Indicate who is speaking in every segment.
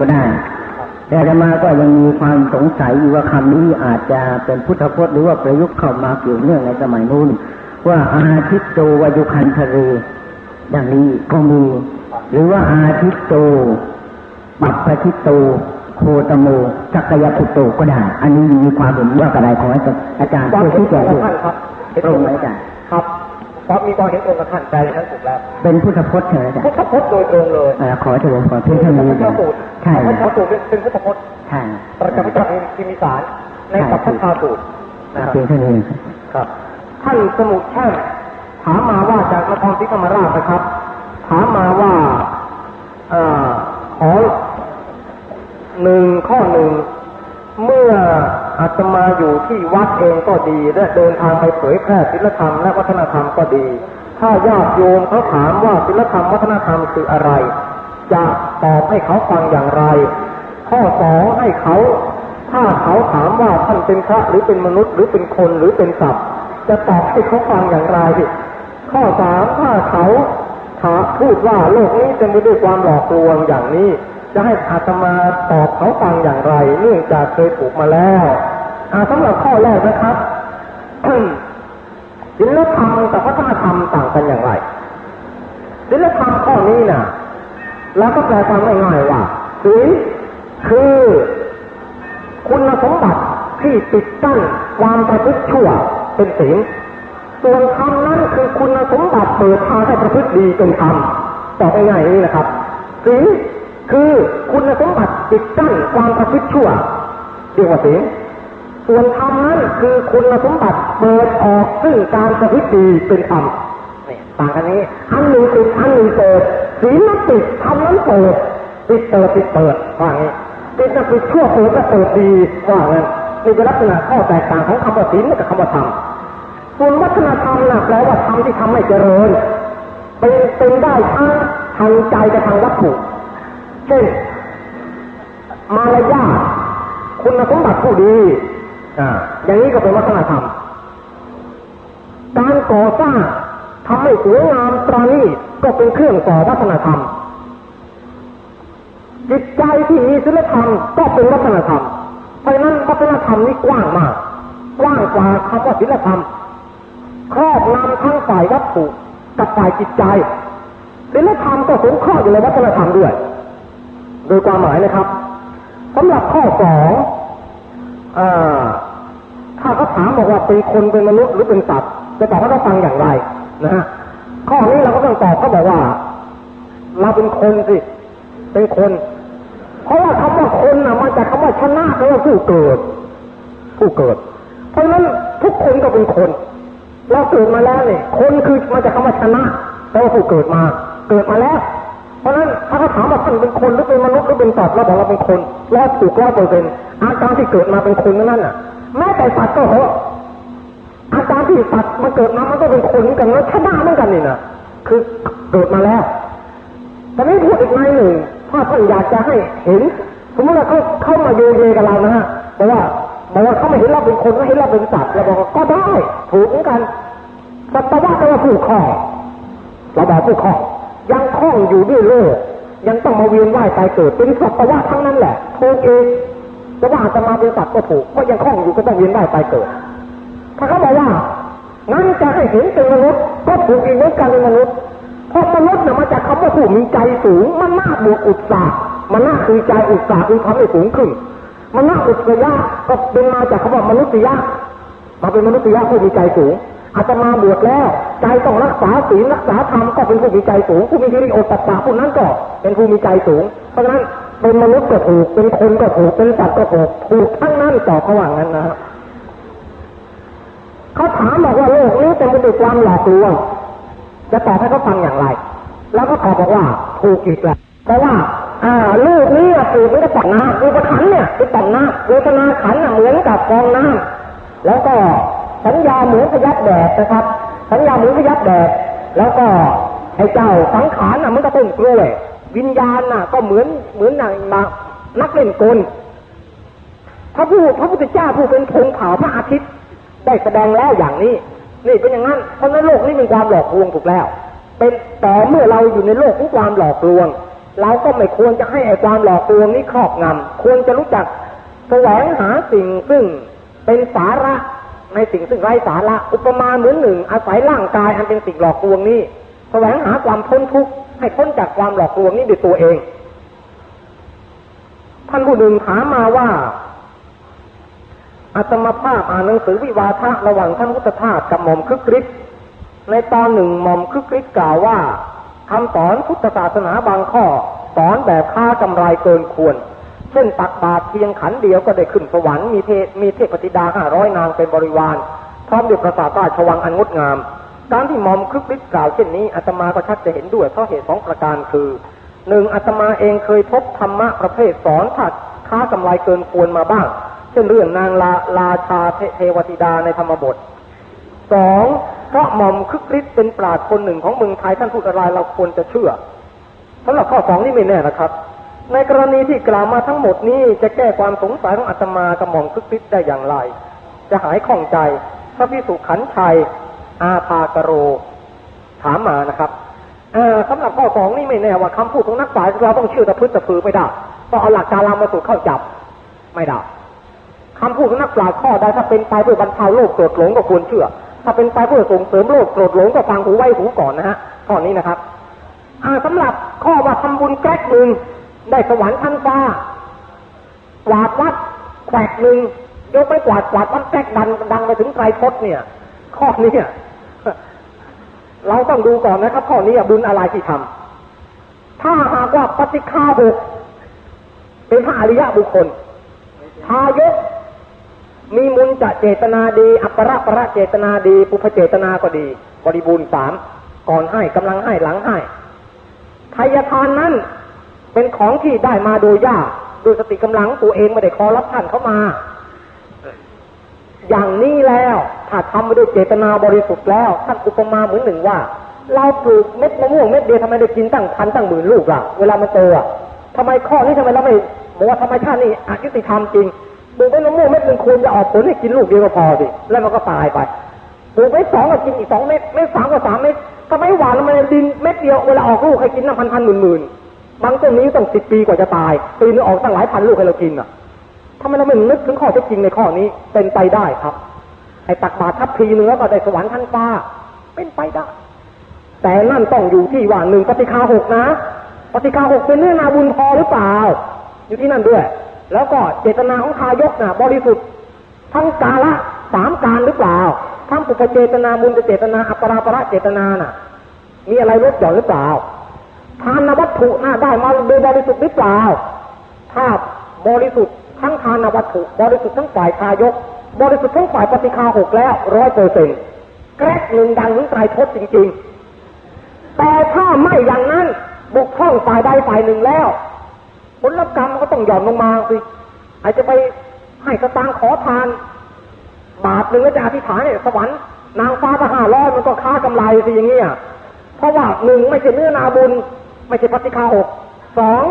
Speaker 1: ก็ได้ แต่อาตมาก็ยังมีความสงสัยอยู่ว่าคำนี้อาจจะเป็นพุทธพจน์หรือว่าประยุกต์เข้ามาเกี่ยวเนื่องในสมัยนู้น ว่าอาทิตโตวายุคันทะเรอย่างนี้ก็มี หรือว่าอาทิตโตปัปปทิตโตโคตโมจักรยพุตโตก็ได้ อันนี้มีความเห็นว่ากระไดขอให้อาจารย์
Speaker 2: ความ
Speaker 1: ช่วย
Speaker 2: เห็น
Speaker 1: ชี้
Speaker 2: ต
Speaker 1: แจ
Speaker 2: รงง
Speaker 1: ด้วย
Speaker 2: กับท่านครับเห็น
Speaker 1: ตรงไหมอาจารย์
Speaker 2: ครับ เพราะมีความเห็นตรงกับท่านใจท่านถูกแล้ว
Speaker 1: เป็นพุทธพจน์ใช่ไหมอาจาร
Speaker 2: พุท
Speaker 1: ย์
Speaker 2: ธพจน์โดยตรงเลย
Speaker 1: เอ่อขอเฉลิมขอเพียงเท่านี้
Speaker 2: พระ
Speaker 1: นะ
Speaker 2: สูตร
Speaker 1: ใช่
Speaker 2: พระ
Speaker 1: นะ
Speaker 2: สูตรเป็นพุทธพจน์
Speaker 1: ใช่
Speaker 2: ประจำพระเจ้าพิมิสารในสัพพะสูตรนะครับ
Speaker 1: เพียงเท่านี้
Speaker 2: ครับท่านสมุทรแช่มถามมาว่าจากนครศรีธรรมราชนะครับ ถามมาว่าเอ่อขอหนึ่งข้อหนึ่งเมื่อ อาตมาอยู่ที่วัดเองก็ดี และเดินทางไปเผยแพร่ศิลธรรมและวัฒนธรรมก็ดี ถ้าญาติโยมเขาถามว่าศิลธรรมวัฒนธรรมคืออะไร จะตอบให้เขาฟังอย่างไร ข้อสองให้เขา ถ้าเขาถามว่าท่านเป็นพระหรือเป็นมนุษย์หรือเป็นคนหรือเป็นสัตว์จะตอบให้เขาฟังอย่างไรข้อสามถ้าเขาถาพูดว่าโลกนี้เต็มไปด้วยความหลอกลวงอย่างนี้ จะให้อาตมาตอบเขาฟังอย่างไร เนื่องจากเคยถูกมาแล้ว สำหรับข้อแรกนะครับศิลธรรมกับวัฒนธรรมต่างกันอย่างไรศิลธรรมข้อนี้นะ่ะเราก็แปลความง่ายๆว่าศีลคือคุณสมบัติที่ปิดกั้นความประพฤติชั่วเป็นศีลส่วนธรรมนั้นคือคุณสมบัติเปิดทางให้ประพฤติดีเป็นธรรมตอบง่ายๆนี้นะครับศีลคือคุณสมบัติปิดกั้นความประพฤติชั่วเรียกว่าศีล ส่วนธรรมนั้นคือคุณสมบัติเปิดออกซึ่งการประพฤติดีเป็นธรรมนี่ต่างกันนี้ อันหนึ่งปิดอันหนึ่งเปิดศีลนั้นปิดธรรมนั้นเปิดปิดเปิดปิดเปิดว่างี้ปิดนั้นปิดชั่วเปิดก็เปิดดีว่างั้นนี่เป็นลักษณะข้อแตกต่างของคำว่าศีลกับคำว่าธรรมส่วนวัฒนธรรมนะแปลว่าธรรมที่ทำให้เจริญเป็นเป็นได้ทั้งทางใจกับทางวัตถุเช่นมารยาทคุณสมบัติผู้ดี อย่างนี้ก็เป็นวัฒนธรรม การก่อสร้างทำให้สวยงามตรานี้ก็เป็นเครื่องต่อวัฒนธรรม จิตใจที่มีศีลธรรมก็เป็นวัฒนธรรม เพราะฉะนั้นวัฒนธรรมนี้กว้างมาก กว้างกว่าคำว่าศีลธรรมครอบงำทั้งฝ่ายวัตถุกับฝ่ายจิตใจศีลธรรมก็สงเคราะห์อยู่ในวัฒนธรรมด้วย โดยความหมายนะครับสำหรับข้อสองอ่า ถ้าเขาถามบอกว่าเป็นคนเป็นมนุษย์หรือเป็นสัตว์จะตอบเขาต้องฟังอย่างไรนะฮะข้อนี้เราก็ต้องตอบเขาบอกว่า เราเป็นคนสิ เป็นคน เพราะว่าคำว่าคนน่ะมาจากคำว่าชนะแปลว่าผู้เกิด ผู้เกิด เพราะฉะนั้นทุกคนก็เป็นคน เราเกิดมาแล้วเนี่ยคนคือมาจากคำว่าชนะแปลว่าผู้เกิดมา เกิดมาแล้ว เพราะฉะนั้นถ้าเขาถามว่าท่านเป็นคนหรือเป็นมนุษย์หรือเป็นสัตว์เราบอกเราเป็นคนร้อยถูกร้อยเปอร์เซ็นต์อาการที่เกิดมาเป็นคนนั่นน่ะ แม้แต่สัตว์ก็เหอะอาการที่สัตว์มันเกิดมามันก็เป็นคนเหมือนกันแล้วชนะเหมือนกันนี่นะคือเกิดมาแล้วแต่นี้พูดอีกในหนึ่งถ้าท่านอยากจะให้เห็น สมมติว่าเขาเข้ามาโยเยกับเรานะฮะบอกว่าบอกว่าเขาไม่เห็นเราเป็นคนไม่เห็นเราเป็นสัตว์เราบอกว่าก็ได้ถูกเหมือนกันสัตวะก็ว่าผู้คอเราบอกผู้คอยังคล้องอยู่ด้วยโลกยังต้องมาเวียนว่ายตายเกิดเป็นสัตวะทั้งนั้นแหละถูกเอง จะว่าจะมาเป็นสัตว์ก็ถูกเพราะยังคล้องอยู่ก็ต้องเวียนว่ายตายเกิด ถ้าเขาบอกว่างั้นจะให้เห็นเป็นมนุษย์ก็ถูกอีกเหมือนกันเป็นมนุษย์เพราะมนุษย์เนี่ยมาจากคำว่าผู้มีใจสูง มันน่าบวกอุตสาห์มันน่าคือใจอุตสาห์คือทำให้สูงขึ้น มันน่าอุตสยะก็เป็นมาจากคำว่ามนุษยะมาเป็นมนุษยะผู้มีใจสูงอาจจะมาบวชแล้ว ใจต้องรักษาศีลรักษาธรรมก็เป็นผู้มีใจสูง ผู้มีฮิริโอตตปะผู้นั้นก็เป็นผู้มีใจสูง เพราะฉะนั้น เป็นมนุษย์ก็ถูก เป็นคนก็ถูก เป็นสัตว์ก็ถูก ถูกทั้งนั้นต่อเขาว่างั้นนะฮะเขาถามบอกว่าโลกนี้เต็มไปด้วยความหลอกลวง จะตอบให้เขาฟังอย่างไร แล้วก็ตอบบอกว่าถูกอีกแหละเพราะว่า อ่าลูกนี้ปลูกไม่ได้ปอกน้ำลูกขันเนี่ยเป็นปอกน้ำเวทนาขันน่ะเหมือนกับฟองน้ำแล้วก็สัญญาเหมือนพยับแดดนะครับ สัญญาเหมือนพยับแดดแล้วก็ไอ้เจ้าสังขารน่ะมันก็ต้นกล้วย วิญญาณน่ะ ก็เหมือนเหมือนอย่างนักเล่นกลพระผู้พระพุทธเจ้าผู้เป็นธงเผาพระอาทิตย์ ได้แสดงแล้วอย่างนี้ นี่เป็นอย่างนั้นเพราะในโลกนี้มีความหลอกลวงถูกแล้ว เป็นแต่เมื่อเราอยู่ในโลกของความหลอกลวง เราก็ไม่ควรจะให้ไอ้ความหลอกลวงนี้ครอบงำควรจะรู้จักแสวงหาสิ่งซึ่งเป็นสาระในสิ่งซึ่งไร้สาระอุปมาเหมือนหนึ่ง อาศัยร่างกายอันเป็นสิ่งหลอกลวงนี้แสวงหาความพ้นทุกข์ ให้พ้นจากความหลอกลวงนี้ด้วยตัวเอง ท่านผู้หนึ่งถามมาว่าอาตมาภาพอ่านหนังสือวิวาทะระหว่างท่านพุทธทาสกับหม่อมคึกฤทธิ์ในตอนหนึ่งหม่อมคึกฤทธิ์กล่าวว่าคำสอนพุทธศาสนาบางข้อ สอนแบบค่ากำไรเกินควร เช่นตักบาตรเพียงขันเดียวก็ได้ขึ้นสวรรค์มีเทมีเทพธิดาห้าร้อยนางเป็นบริวารพร้อมด้วยประสาทราชวังอันงดงาม การที่หม่อมคึกฤทธิ์กล่าวเช่นนี้อาตมาก็ชักจะเห็นด้วยเพราะเหตุสองประการคือหนึ่งอาตมาเองเคยพบธรรมะประเภทสอนถัดค้ากำไรเกินควรมาบ้าง เช่นเรื่องนางลาลาชาเทวธิดาในธรรมบทสองเพราะหม่อมคึกฤทธิ์เป็นปราชญ์คนหนึ่งของเมืองไทยท่านพูดอะไรเราควรจะเชื่อสำหรับข้อสองนี่ไม่แน่นะครับ ในกรณีที่กล่าวมาทั้งหมดนี้จะแก้ความสงสัยของอาตมากับหม่อมคึกฤทธิ์ได้อย่างไร จะหายข้องใจพระพิสุขันชัย อาภากโร ถามมานะครับสำหรับข้อสองนี่ไม่แน่ว่าคำพูดของนักปราชญ์เราต้องเชื่อตะพื้นตะพือไม่ได้ต้องเอาหลักการรามาสูตรเข้าจับไม่ได้คำพูดของนักปราชญ์ข้อใดถ้าเป็นไปเพื่อบรรเทาโลกโกรธหลงก็ควรเชื่อ ถ้าเป็นไปเพื่อส่งเสริมโลกโกรธหลงก็ฟังหูไว้หูก่อนนะฮะข้อนี้นะครับอ่าสำหรับข้อว่าทำบุญแกล้หนึ่งได้สวรรค์ชั้นฟ้ากวาดวัดแขวกหนึ่งยกไปกวาดกวาดวัดแกล้ดันดังไปถึงไตรพจน์เนี่ย ข้อนี้ เราต้องดูก่อนนะครับ ข้อนี้บุญอะไรที่ทำถ้าหากว่าปฏิฆาหกเป็นพระอริยะบุคคลทายกมีมุนจะเจตนาดี อัปปะประเจตนาดี ปุพเจตนาก็ดี บริบูรณ์สามก่อนให้กำลังให้หลังให้ทายทานนั้นเป็นของที่ได้มาโดยยากโดยสติกำลังตัวเองไม่ได้ขอรับท่านเข้ามา อย่างนี้แล้วถ้าทำไปด้วยเจตนาบริสุทธิ์แล้วท่านอุปมาเหมือนหนึ่งว่า เราปลูกเม็ดมะม่วงเม็ดเดียวทำไมได้กินตั้งพันตั้งหมื่นลูกล่ะเวลามันโตอะทำไมข้อนี้ทำไมเราไม่บอกว่าธรรมชาตินี่อายุติธรรมจริงปลูกเม็ดมะม่วงเม็ดหนึ่งควรจะออกผลให้กินลูกเดียวก็พอสิแล้วมันก็ตายไปปลูกเม็ดสองก็กินอีกสองเม็ดเม็ดสามก็สามเม็ดทำไมหวานมันดินเม็ดเดียวเวลาออกลูกให้กินตั้งพันพันหมื่นหมื่นบางต้นนี้ต้องสิบปีกว่าจะตายปีนึงออกตั้งหลายพันลูกให้เรากินอะ ทำไมเราไม่นึกถึงข้อเท็จจริงในข้อนี้ เป็นไปได้ครับไอ้ตักบาตรทัพพีเนื้อก็ได้สวรรค์ชั้นฟ้า เป็นไปได้ แต่นั่นต้องอยู่ที่ว่าหนึ่งปฏิคาหกนะปฏิคาหกเป็นเนื้อนาบุญพอหรือเปล่า อยู่ที่นั่นด้วย แล้วก็เจตนาของทายกนะบริสุทธิ์ทั้งกาละสามการหรือเปล่าทั้งปุพเจตนาบุญเจตนาอัปราประเจตนาน่ะ มีอะไรลดหย่อนหรือเปล่าทานวัตถุน่าได้มาโดยบริสุทธิ์หรือเปล่าถ้าบริสุทธิ์ ทั้งทานวัตถุบริสุทธิ์ทั้งฝ่ายทายก บริสุทธิ์ทั้งฝ่ายปฏิฆาหกแล้วร้อยเปอร์เซ็นต์แกรกหนึ่งดังถึงตายทศจริงๆ แต่ถ้าไม่อย่างนั้นบุกท่องฝ่ายใดฝ่ายหนึ่งแล้ว ผลรับกรรมก็ต้องหย่อนลงมาสิอาจจะไปให้สตางค์ขอทาน บาทหนึ่งก็จะอธิษฐานสวรรค์นางฟ้าก็ห้าร้อยมันก็ค่ากำไรสิอย่างเงี้ยเพราะว่าหนึ่งไม่ใช่เนื้อนาบุญ ไม่ใช่ปฏิฆาหกสอง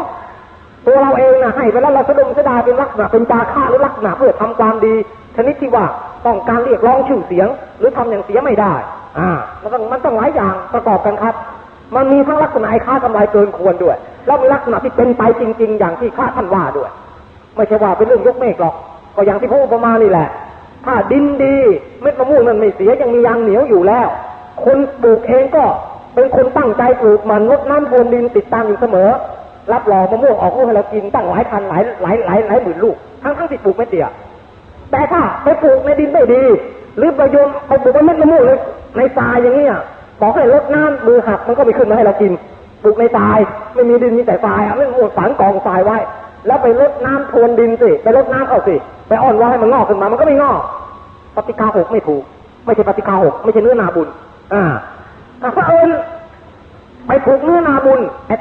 Speaker 2: ตัวเราเองนะให้ไปแล้วเราสะดุมสะดาเป็นลักษณะเป็นจาค่าหรือลักษณะเพื่อทำความดี ชนิดที่ว่าต้องการเรียกร้องชื่อเสียง หรือทำอย่างเสียไม่ได้ อ่า มันต้องมันต้องหลายอย่างประกอบกันครับ มันมีทั้งลักษณะค่ากำไรเกินควรด้วย แล้วมีลักษณะที่เป็นไปจริง ๆ อย่างที่ข้าท่านว่าด้วย ไม่ใช่ว่าเป็นเรื่องยกเมฆหรอก ก็อย่างที่พระอุปมาณนี่แหละ ถ้าดินดีเม็ดมะม่วงนั้นไม่เสียยังมียางเหนียวอยู่แล้ว คนปลูกเองก็เป็นคนตั้งใจปลูกมันลดน้ำพรวนดินติดตามอยู่เสมอ รับรองมะม่วงออกลูกให้เรากินตั้งหลายพันหลายหลายหลายหลายหมื่นลูกทั้งทั้งที่ปลูกไม่เตี่ยแต่ถ้าไปปลูกในดินไม่ดี หรือไปโยนไปปลูกเม็ดมะม่วงเลยในทรายอย่างเงี้ยบอกให้ลดน้ำมือหักมันก็ไม่ขึ้นมาให้เรากินปลูกในทรายไม่มีดินมีแต่ทรายอะไม่หมดฝังกองทรายไว้ แล้วไปลดน้ำทวนดินสิไปลดน้ำเอาสิไปอ่อนว่าให้มันงอกขึ้นมามันก็ไม่งอกปฏิกาหกไม่ถูก ไม่ใช่ปฏิกาหกไม่ใช่เนื้อนาบุญ อ่าถ้าเอิญไปปลูกเนื้อนาบุญแต่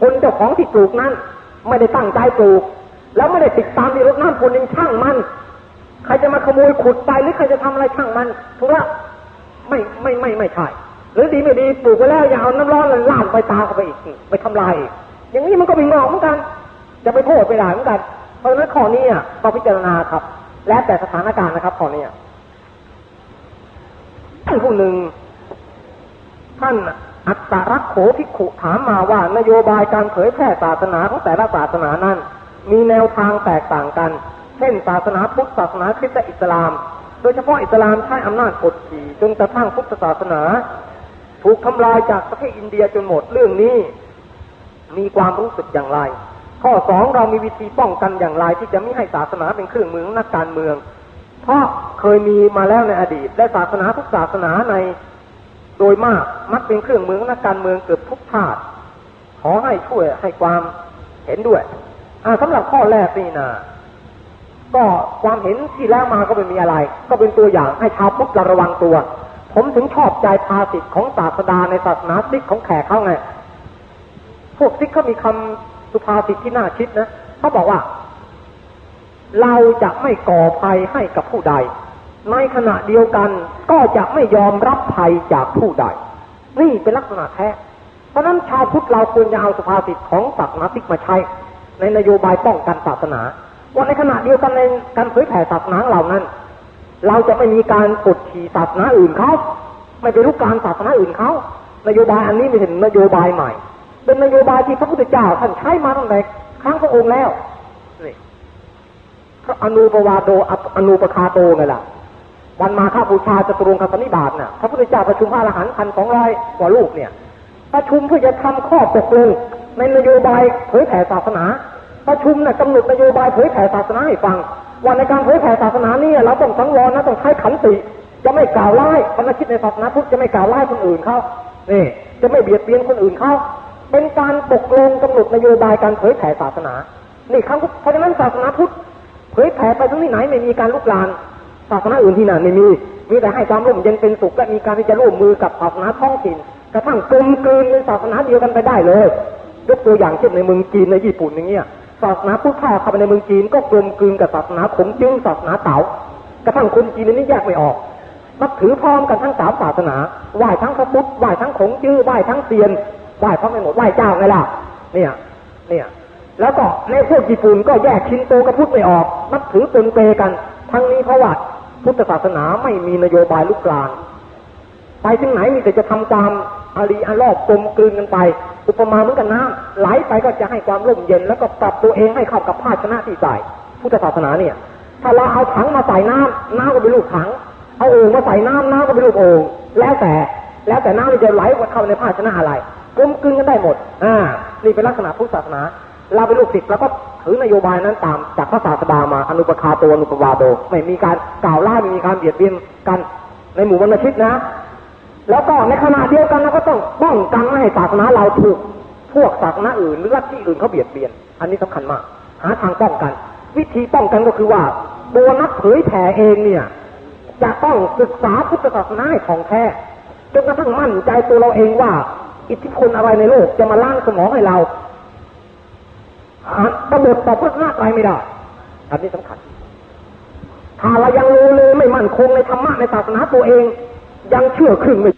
Speaker 2: คนเจ้าของที่ปลูกนั้น ไม่ได้ตั้งใจปลูก แล้วไม่ได้ติดตามที่รดน้ำพรวนดินช่างมัน ใครจะมาขโมยขุดไปหรือใครจะทำอะไรช่างมันถูกละไม่ไม่ไม่ไม่ใช่หรือดีไม่ดีปลูกไปแล้วอย่าเอาน้ำร้อนลาดไปตาเข้าไปอีกไปทำลายอย่างนี้มันก็มีงอกเหมือนกัน จะไปโทษไปด่าเหมือนกัน เพราะฉะนั้นข้อนี้ต้องพิจารณาครับ และแต่สถานการณ์นะครับข้อนี้ท่านผู้หนึ่งท่าน อัตรักโขภิกขุถามมาว่านโยบายการเผยแพร่ศาสนาของแต่ละศาสนานั้น มีแนวทางแตกต่างกัน เช่น ศาสนาพุทธศาสนาคริสต์อิสลาม โดยเฉพาะอิสลามใช้อำนาจกดขี่จนกระทั่งพุทธศาสนา ถูกทำลายจากประเทศอินเดียจนหมดเรื่องนี้ มีความรู้สึกอย่างไร ข้อสองเรามีวิธีป้องกันอย่างไรที่จะไม่ให้ศาสนาเป็นเครื่องมือของนักการเมือง เพราะเคยมีมาแล้วในอดีต และศาสนาทุกศาสนาใน โดยมากมักเป็นเครื่องมือนักการเมืองเกือบทุกชาติขอให้ช่วยให้ความเห็นด้วยอ่าสำหรับข้อแรกนี่นะก็ความเห็นที่แล้วมาก็ไม่มีอะไร ก็เป็นตัวอย่างให้ชาวพุทธราระวังตัว ผมถึงชอบใจภาษิตของศาสดาในศาสนาซิกของแขกเขาไง พวกซิกเขามีคำสุภาษิตที่น่าคิดนะเขาบอกว่า เราจะไม่ก่อภัยให้กับผู้ใด ในขณะเดียวกันก็จะไม่ยอมรับภัยจากผู้ใด นี่เป็นลักษณะแท้ เพราะนั้นชาวพุทธเราควรจะเอาสุภาษิตของศาสนาซิกมาใช้ ในนโยบายป้องกันศาสนา ว่าในขณะเดียวกันในการเผยแผ่ศาสนาเหล่านั้น เราจะไม่มีการกดขี่ศาสนาอื่นเขาไม่ไปรุกการศาสนาอื่นเขานโยบายอันนี้ไม่ใช่นโยบายใหม่ เป็นนโยบายที่พระพุทธเจ้าท่านใช้มาตั้งแต่ครั้งพระองค์แล้วนี่พระอนุปวาโดอนุปคาโตไงล่ะ วันมาฆบูชาจตุรงคสนิบาตน่ะพระพุทธเจ้าประชุมพระอรหันต์พันสองร้อยกว่าลูกเนี่ยประชุมเพื่อจะทำข้อตกลงในนโยบายเผยแผ่ศาสนา ประชุมน่ะกำหนดนโยบายเผยแผ่ศาสนาให้ฟังว่าในการเผยแผ่ศาสนานี่เราต้องสังวรนะต้องใช้ขันติจะไม่กล่าวร้ายพระคิดในศาสนาพุทธจะไม่กล่าวร้ายคนอื่นเขานี่จะไม่เบียดเบียนคนอื่นเขาเป็นการตกลงกำหนดนโยบายการเผยแผ่ศาสนา นี่ครั้งเพราะฉะนั้นศาสนาพุทธเผยแผ่ไปที่ไหนไม่มีการลุกลาน ศาสนาอื่นที่นั่นไม่มี มีแต่ให้ความร่มเย็นเป็นสุขและมีการที่จะร่วมมือกับศาสนาท้องถิ่น กระทั่งกลมกลืนเป็นศาสนาเดียวกันไปได้เลย ยกตัวอย่างเช่นในเมืองจีนในญี่ปุ่นอย่างเงี้ย ศาสนาพุทธเข้าไปในเมืองจีนก็กลมกลืนกับศาสนาขงจึงศาสนาเต๋ากระทั่งคนจีนนี่แยกไม่ออกนับถือพร้อมกันทั้งสามศาสนา ไหว้ทั้งพระพุทธ ไหว้ทั้งขงจื้อ ไหว้ทั้งเซียน ไหว้พร้อมไปหมด ไหว้เจ้าไงล่ะ เนี่ย เนี่ย แล้วก็ในพวกญี่ปุ่นก็แยกชินโตกับพุทธไม่ออก นับถือปนเปกัน ทั้งนี้เพราะว่า พุทธศาสนาไม่มีนโยบายลุกลาน ไปถึงไหนมีแต่จะทำตามอารีอารอบกลมกลืนกันไป อุปมาเหมือนกันน้ำไหลไปก็จะให้ความร่มเย็น แล้วก็ปรับตัวเองให้เข้ากับภาชนะที่ใส่พุทธศาสนาเนี่ย ถ้าเราเอาถังมาใส่น้ำน้ำก็เป็นลูกถัง เอาโอ่งมาใส่น้ำน้ำก็เป็นลูกโอ่งแล้วแต่แล้วแต่น้ำมันจะไหลเข้าในภาชนะอะไรกลมกลืนกันได้หมด อ่า นี่เป็นลักษณะพุทธศาสนา เราเป็นลูกศิษย์แล้วก็ถือนโยบายนั้นตามจากพระศาสดามาอนุปคาโตอนุปวาโดไม่มีการกล่าวล่าไม่มีการเบียดเบียนกันในหมู่บรรพชิตนะ แล้วก็ในขณะเดียวกันเราก็ต้องป้องกันไม่ให้ศาสนาเราถูกพวกศาสนาอื่นหรือลัทธิอื่นเขาเบียดเบียน อันนี้สำคัญมาก หาทางป้องกัน วิธีป้องกันก็คือว่าตัวนักเผยแผ่เองเนี่ยจะต้องศึกษาพุทธศาสนาให้ของแท้จนกระทั่งมั่นใจตัวเราเองว่า อิทธิพลอะไรในโลกจะมาล้างสมองให้เรา กระบฏต่อพระหน้าไตรไม่ได้อันนี้สำคัญ ถ้าเรายังรู้เลยไม่มั่นคงในธรรมะในศาสนาตัวเอง ยังเชื่อครึ่งไม่